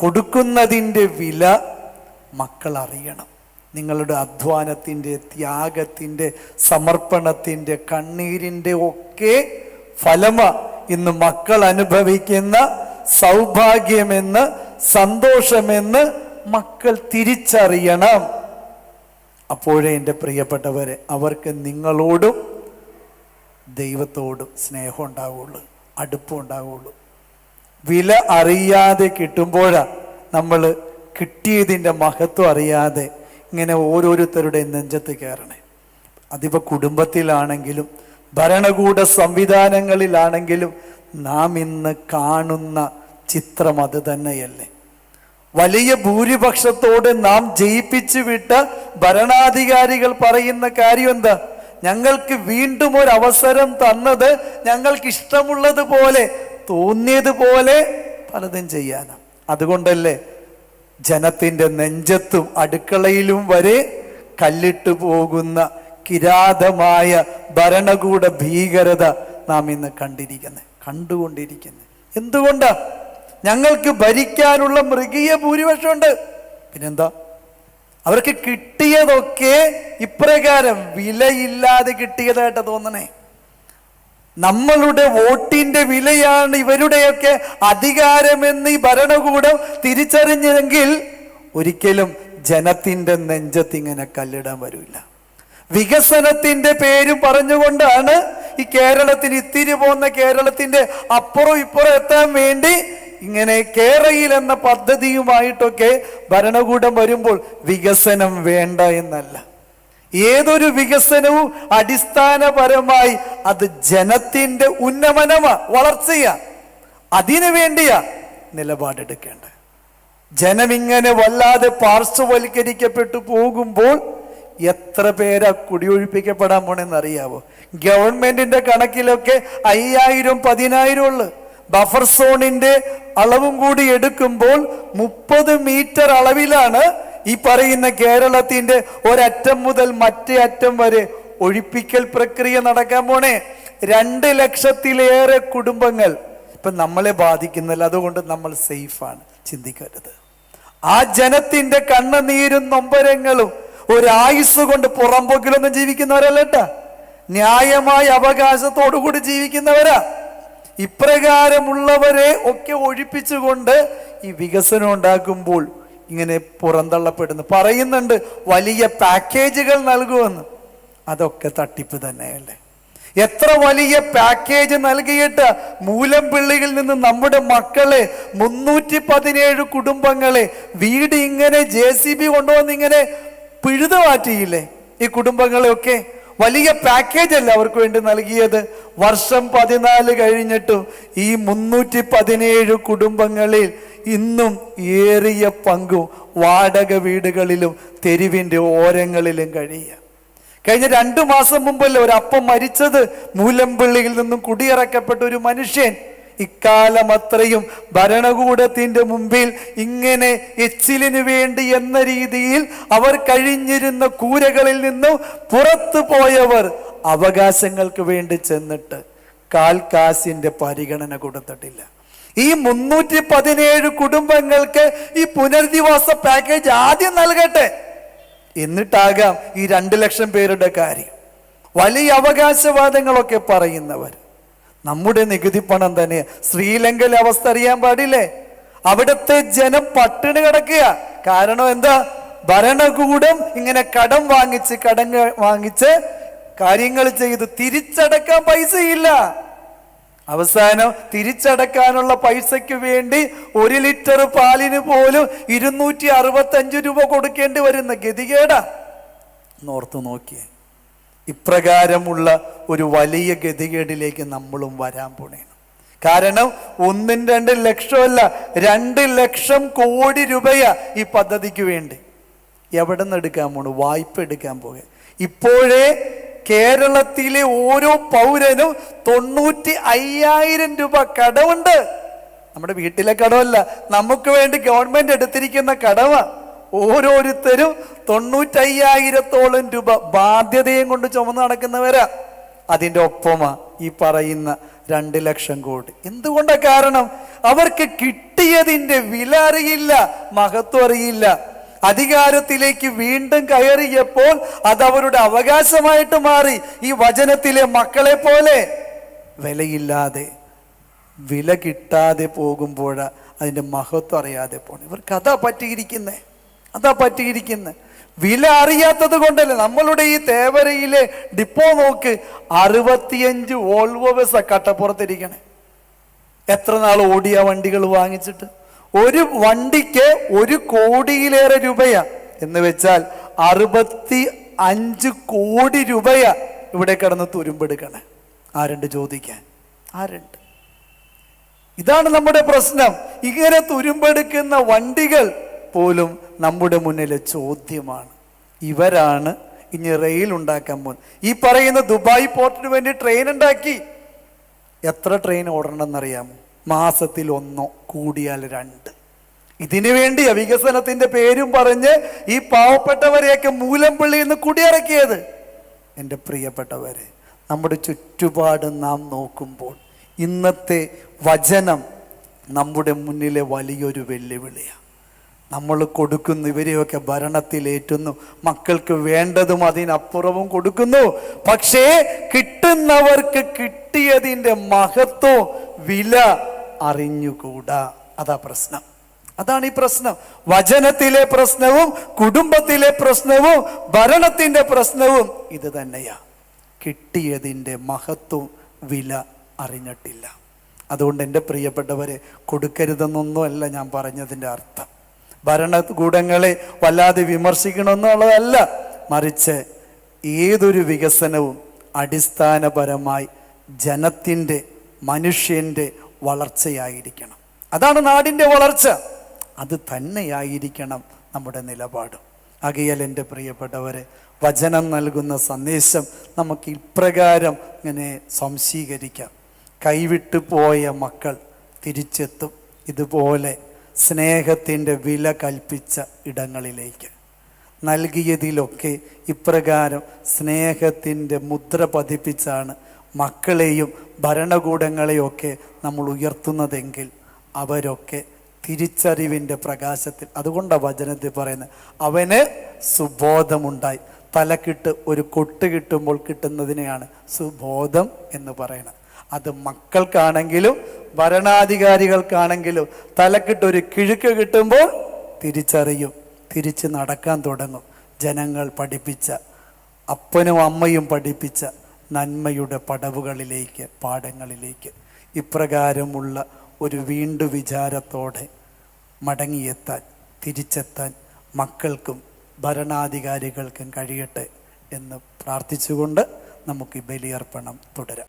കൊടുക്കുന്നതിന്റെ വില മക്കൾ അറിയണം നിങ്ങളുടെ അധ്വാനത്തിന്റെ ത്യാഗത്തിന്റെ സമർപ്പണത്തിന്റെ കണ്ണീരിന്റെ ഒക്കെ ഫലമ ഇന്ന് മക്കൾ അനുഭവിക്കുന്ന സൗഭാഗ്യമെന്ന് സന്തോഷമെന്ന് മക്കൾ തിരിച്ചറിയണം. അപ്പോഴേ എന്റെ പ്രിയപ്പെട്ടവരെ അവർക്ക് നിങ്ങളോടും ദൈവത്തോടും സ്നേഹം ഉണ്ടാവുള്ളൂ അടുപ്പം ഉണ്ടാവുള്ളൂ. വില അറിയാതെ കിട്ടുമ്പോഴാണ് നമ്മൾ കിട്ടിയതിന്റെ മഹത്വം അറിയാതെ ഇങ്ങനെ ഓരോരുത്തരുടെ നെഞ്ചത്ത് കയറണേ. അതിപ്പോൾ കുടുംബത്തിലാണെങ്കിലും ഭരണകൂട സംവിധാനങ്ങളിലാണെങ്കിലും നാം ഇന്ന് കാണുന്ന ചിത്രം അത് തന്നെയല്ലേ. വലിയ ഭൂരിപക്ഷത്തോട് നാം ജയിപ്പിച്ചു വിട്ട ഭരണാധികാരികൾ പറയുന്ന കാര്യം എന്താ? ഞങ്ങൾക്ക് വീണ്ടും ഒരു അവസരം തന്നത് ഞങ്ങൾക്ക് ഇഷ്ടമുള്ളതുപോലെ തോന്നിയതുപോലെ പലതും ചെയ്യാനാണ് അതുകൊണ്ടല്ലേ ജനത്തിന്റെ നെഞ്ചത്തും അടുക്കളയിലും വരെ കല്ലിട്ടു പോകുന്ന കിരാതമായ ഭരണകൂട ഭീകരത നാം ഇന്ന് കണ്ടിരിക്കുന്നത് കണ്ടുകൊണ്ടിരിക്കുന്നത് എന്തുകൊണ്ടാ? ഞങ്ങൾക്ക് ഭരിക്കാനുള്ള മൃഗീയ ഭൂരിപക്ഷമുണ്ട്. പിന്നെന്താ? അവർക്ക് കിട്ടിയതൊക്കെ ഇപ്രകാരം വിലയില്ലാതെ കിട്ടിയതായിട്ട് തോന്നണേ. നമ്മളുടെ വോട്ടിന്റെ വിലയാണ് ഇവരുടെയൊക്കെ അധികാരമെന്ന് ഈ ഭരണകൂടം തിരിച്ചറിഞ്ഞെങ്കിൽ ഒരിക്കലും ജനത്തിന്റെ നെഞ്ചത്ത് ഇങ്ങനെ കല്ലിടാൻ വരില്ല. വികസനത്തിന്റെ പേര് പറഞ്ഞുകൊണ്ടാണ് ഈ കേരളത്തിന് ഇത്തിരി പോകുന്ന കേരളത്തിന്റെ അപ്പുറം ഇപ്പുറം എത്താൻ വേണ്ടി ഇങ്ങനെ കേരയിൽ എന്ന പദ്ധതിയുമായിട്ടൊക്കെ ഭരണകൂടം വരുമ്പോൾ വികസനം വേണ്ട എന്നല്ല. ഏതൊരു വികസനവും അടിസ്ഥാനപരമായി അത് ജനത്തിന്റെ ഉന്നമനമാ വളർച്ചയാ. അതിനു വേണ്ടിയാ നിലപാടെടുക്കേണ്ടത്. ജനമിങ്ങനെ വല്ലാതെ പാർശ്വവൽക്കരിക്കപ്പെട്ടു പോകുമ്പോൾ എത്ര പേരാ കുടിയൊഴിപ്പിക്കപ്പെടാൻ പോണെന്ന് അറിയാവോ ഗവൺമെന്റിന്റെ കണക്കിലൊക്കെ അയ്യായിരം പതിനായിരം ഉള്ളു. ബഫർ സോണിന്റെ അളവും കൂടി എടുക്കുമ്പോൾ മുപ്പത് മീറ്റർ അളവിലാണ് ഈ പറയുന്ന കേരളത്തിന്റെ ഒരറ്റം മുതൽ മറ്റേ അറ്റം വരെ ഒഴിപ്പിക്കൽ പ്രക്രിയ നടക്കാൻ പോണേ. രണ്ട് ലക്ഷത്തിലേറെ കുടുംബങ്ങൾ. ഇപ്പൊ നമ്മളെ ബാധിക്കുന്നില്ല അതുകൊണ്ട് നമ്മൾ സേഫാണ് ചിന്തിക്കരുത്. ആ ജനത്തിന്റെ കണ്ണുനീരും നൊമ്പരങ്ങളും ഒരായുസ് കൊണ്ട് പുറംപോക്കിലൊന്നും ജീവിക്കുന്നവരല്ല കേട്ടാ ന്യായമായ അവകാശത്തോടുകൂടി ജീവിക്കുന്നവരാ. ഇപ്രകാരമുള്ളവരെ ഒക്കെ ഒഴിപ്പിച്ചുകൊണ്ട് ഈ വികസനം ഉണ്ടാക്കുമ്പോൾ ഇങ്ങനെ പുറന്തള്ളപ്പെടുന്നു. പറയുന്നുണ്ട് വലിയ പാക്കേജുകൾ നൽകുമെന്ന്. അതൊക്കെ തട്ടിപ്പ് തന്നെയല്ലേ? എത്ര വലിയ പാക്കേജ് നൽകിയിട്ട് മൂലം പിള്ളിയിൽ നിന്ന് നമ്മുടെ മക്കളെ മുന്നൂറ്റി പതിനേഴ് കുടുംബങ്ങളെ വീട് ഇങ്ങനെ ജെ സി ബി കൊണ്ടുവന്ന് ഇങ്ങനെ പിഴുതു മാറ്റിയില്ലേ ഈ കുടുംബങ്ങളെയൊക്കെ വലിയ പാക്കേജ് അല്ല അവർക്ക് വേണ്ടി നൽകിയത്? വർഷം പതിനാല് കഴിഞ്ഞിട്ടും ഈ മുന്നൂറ്റി പതിനേഴ് കുടുംബങ്ങളിൽ ഇന്നും ഏറിയ പങ്കും വാടക വീടുകളിലും തെരുവിന്റെ ഓരങ്ങളിലും കഴിയുക. കഴിഞ്ഞ രണ്ടു മാസം മുമ്പല്ലേ ഒരു മരിച്ചത്? മൂലമ്പള്ളിയിൽ നിന്നും കുടിയിറക്കപ്പെട്ട ഒരു മനുഷ്യൻ ഇക്കാലം ഭരണകൂടത്തിന്റെ മുമ്പിൽ ഇങ്ങനെ എച്ചിലിന് വേണ്ടി എന്ന രീതിയിൽ അവർ കഴിഞ്ഞിരുന്ന കൂരകളിൽ നിന്നും പുറത്തു പോയവർ അവകാശങ്ങൾക്ക് വേണ്ടി ചെന്നിട്ട് കാൽക്കാസിന്റെ പരിഗണന കൊടുത്തിട്ടില്ല. ഈ മുന്നൂറ്റി പതിനേഴ് കുടുംബങ്ങൾക്ക് ഈ പുനരധിവാസ പാക്കേജ് ആദ്യം നൽകട്ടെ. എന്നിട്ടാകാം ഈ രണ്ട് ലക്ഷം പേരുടെ കാര്യം. വലിയ അവകാശവാദങ്ങളൊക്കെ പറയുന്നവർ. നമ്മുടെ നികുതി പണം തന്നെ ശ്രീലങ്കയിലെ അവസ്ഥ അറിയാൻ പാടില്ലേ? അവിടുത്തെ ജനം പട്ടിണി കിടക്കുക. കാരണം എന്താ? ഭരണകൂടം ഇങ്ങനെ കടം വാങ്ങിച്ച് കടം വാങ്ങിച്ച് കാര്യങ്ങൾ ചെയ്ത് തിരിച്ചടക്കാൻ പൈസയില്ല. അവസാനം തിരിച്ചടക്കാനുള്ള പൈസയ്ക്ക് വേണ്ടി ഒരു ലിറ്റർ പാലിന് പോലും ഇരുന്നൂറ്റി അറുപത്തി അഞ്ച് രൂപ കൊടുക്കേണ്ടി വരുന്ന ഗതികേടാ. നോർത്ത് നോക്കിയേ. ഇപ്രകാരമുള്ള ഒരു വലിയ ഗതികേടിലേക്ക് നമ്മളും വരാൻ പോണേണ്. കാരണം ഒന്നും രണ്ട് ലക്ഷമല്ല രണ്ട് ലക്ഷം കോടി രൂപയാ ഈ പദ്ധതിക്ക് വേണ്ടി. എവിടെ നിന്ന് എടുക്കാൻ പോണു? വായ്പ എടുക്കാൻ പോകുക ഇപ്പോഴേ കേരളത്തിലെ ഓരോ പൗരനും തൊണ്ണൂറ്റി അയ്യായിരം രൂപ കടമുണ്ട്. നമ്മുടെ വീട്ടിലെ കടമല്ല നമുക്ക് വേണ്ടി ഗവൺമെന്റ് എടുത്തിരിക്കുന്ന കടമാ. ഓരോരുത്തരും തൊണ്ണൂറ്റയ്യായിരത്തോളം രൂപ ബാധ്യതയും കൊണ്ട് ചുമന്ന് നടക്കുന്നവരാ. അതിന്റെ ഒപ്പമാ ഈ പറയുന്ന രണ്ട് ലക്ഷം കോടി. എന്തുകൊണ്ടാണ് കാരണം? അവർക്ക് കിട്ടിയതിന്റെ വില അറിയില്ല മഹത്വം അറിയില്ല. അധികാരത്തിലേക്ക് വീണ്ടും കയറിയപ്പോൾ അത് അവരുടെ അവകാശമായിട്ട് മാറി. ഈ വചനത്തിലെ മക്കളെ പോലെ വിലയില്ലാതെ വില കിട്ടാതെ പോകുമ്പോൾ അതിന്റെ മഹത്വം അറിയാതെ പോണ. ഇവർക്ക് അതാ പറ്റിയിരിക്കുന്നേ. അതാ പറ്റിയിരിക്കുന്നത് വില അറിയാത്തത് കൊണ്ടല്ലേ നമ്മളുടെ ഈ തേവരയിലെ ഡിപ്പോ നോക്ക് അറുപത്തിയഞ്ച് വോൾവോ ബസ് കട്ടപ്പുറത്തിരിക്കണേ. എത്ര നാൾ ഓടിയ വണ്ടികൾ വാങ്ങിച്ചിട്ട്? ഒരു വണ്ടിക്ക് ഒരു കോടിയിലേറെ രൂപയാ. എന്ന് വെച്ചാൽ അറുപത്തി അഞ്ച് കോടി രൂപയാ ഇവിടെ കിടന്ന് തുരുമ്പെടുക്കണേ. ആരുണ്ട് ചോദിക്കാൻ? ആരുണ്ട്? ഇതാണ് നമ്മുടെ പ്രശ്നം. ഇങ്ങനെ തുരുമ്പെടുക്കുന്ന വണ്ടികൾ പോലും നമ്മുടെ മുന്നിലെ ചോദ്യമാണ്. ഇവരാണ് ഇനി റെയിൽ ഉണ്ടാക്കാൻ പോകുന്നത്. ഈ പറയുന്ന ദുബായ് പോർട്ടിന് വേണ്ടി ട്രെയിൻ ഉണ്ടാക്കി. എത്ര ട്രെയിൻ ഓടണമെന്നറിയാമോ? മാസത്തിൽ ഒന്നോ കൂടിയാൽ രണ്ട്. ഇതിനു വേണ്ടി വികസനത്തിന്റെ പേരും പറഞ്ഞ് ഈ പാവപ്പെട്ടവരെയൊക്കെ മൂലംപള്ളിയിൽ നിന്ന് കുടിയിറക്കിയത്. എന്റെ പ്രിയപ്പെട്ടവരെ നമ്മുടെ ചുറ്റുപാട് നാം നോക്കുമ്പോൾ ഇന്നത്തെ വചനം നമ്മുടെ മുന്നിലെ വലിയൊരു വെല്ലുവിളിയാണ്. നമ്മൾ കൊടുക്കുന്നു ഇവരെയൊക്കെ ഭരണത്തിലേറ്റുന്നു മക്കൾക്ക് വേണ്ടതും അതിനപ്പുറവും കൊടുക്കുന്നു. പക്ഷേ കിട്ടുന്നവർക്ക് കിട്ടിയതിന്റെ മഹത്വം വില അറിഞ്ഞുകൂടാ. അതാ പ്രശ്നം. അതാണ് ഈ പ്രശ്നം. വചനത്തിലെ പ്രശ്നവും കുടുംബത്തിലെ പ്രശ്നവും ഭരണത്തിന്റെ പ്രശ്നവും ഇത് തന്നെയാ. കിട്ടിയതിന്റെ മഹത്വം വില അറിഞ്ഞിട്ടില്ല. അതുകൊണ്ട് എന്റെ പ്രിയപ്പെട്ടവരെ കൊടുക്കരുതെന്നൊന്നുമല്ല ഞാൻ പറഞ്ഞതിന്റെ അർത്ഥം. ഭരണകൂടങ്ങളെ വല്ലാതെ വിമർശിക്കണമെന്നുള്ളതല്ല. മറിച്ച് ഏതൊരു വികസനവും അടിസ്ഥാനപരമായി ജനത്തിന്റെ മനുഷ്യന്റെ വളർച്ചയായിരിക്കണം. അതാണ് നാടിന്റെ വളർച്ച. അത് തന്നെയായിരിക്കണം നമ്മുടെ നിലപാട്. അകയൽ എന്റെ പ്രിയപ്പെട്ടവരെ വചനം നൽകുന്ന സന്ദേശം നമുക്ക് ഇപ്രകാരം ഇങ്ങനെ സംശീകരിക്കാം. കൈവിട്ടു പോയ മക്കൾ തിരിച്ചെത്തും. ഇതുപോലെ സ്നേഹത്തിന്റെ വില കൽപ്പിച്ച ഇടങ്ങളിലേക്ക്. നൽകിയതിലൊക്കെ ഇപ്രകാരം സ്നേഹത്തിന്റെ മുദ്ര പതിപ്പിച്ചാണ് മക്കളെയും ഭരണകൂടങ്ങളെയൊക്കെ നമ്മൾ ഉയർത്തുന്നതെങ്കിൽ അവരൊക്കെ തിരിച്ചറിവിന്റെ പ്രകാശത്തിൽ അതുകൊണ്ടാണ് വചനത്തിൽ പറയുന്നത് അവന് സുബോധമുണ്ടായി. തലക്കിട്ട് ഒരു കൊട്ട് കിട്ടുമ്പോൾ കിട്ടുന്നതിനെയാണ് സുബോധം എന്ന് പറയുന്നത്. അത് മക്കൾക്കാണെങ്കിലും ഭരണാധികാരികൾക്കാണെങ്കിലും തലക്കിട്ടൊരു കിഴുക്ക് കിട്ടുമ്പോൾ തിരിച്ചറിയും തിരിച്ച് നടക്കാൻ തുടങ്ങും. ജനങ്ങൾ പഠിപ്പിച്ച അപ്പനും അമ്മയും പഠിപ്പിച്ച നന്മയുടെ പടവുകളിലേക്ക് പാഠങ്ങളിലേക്ക് ഇപ്രകാരമുള്ള ഒരു വീണ്ടു വിചാരത്തോടെ മടങ്ങിയെത്താൻ തിരിച്ചെത്താൻ മക്കൾക്കും ഭരണാധികാരികൾക്കും കഴിയട്ടെ എന്ന് പ്രാർത്ഥിച്ചുകൊണ്ട് നമുക്ക് ഈ ബലിയർപ്പണം തുടരാം.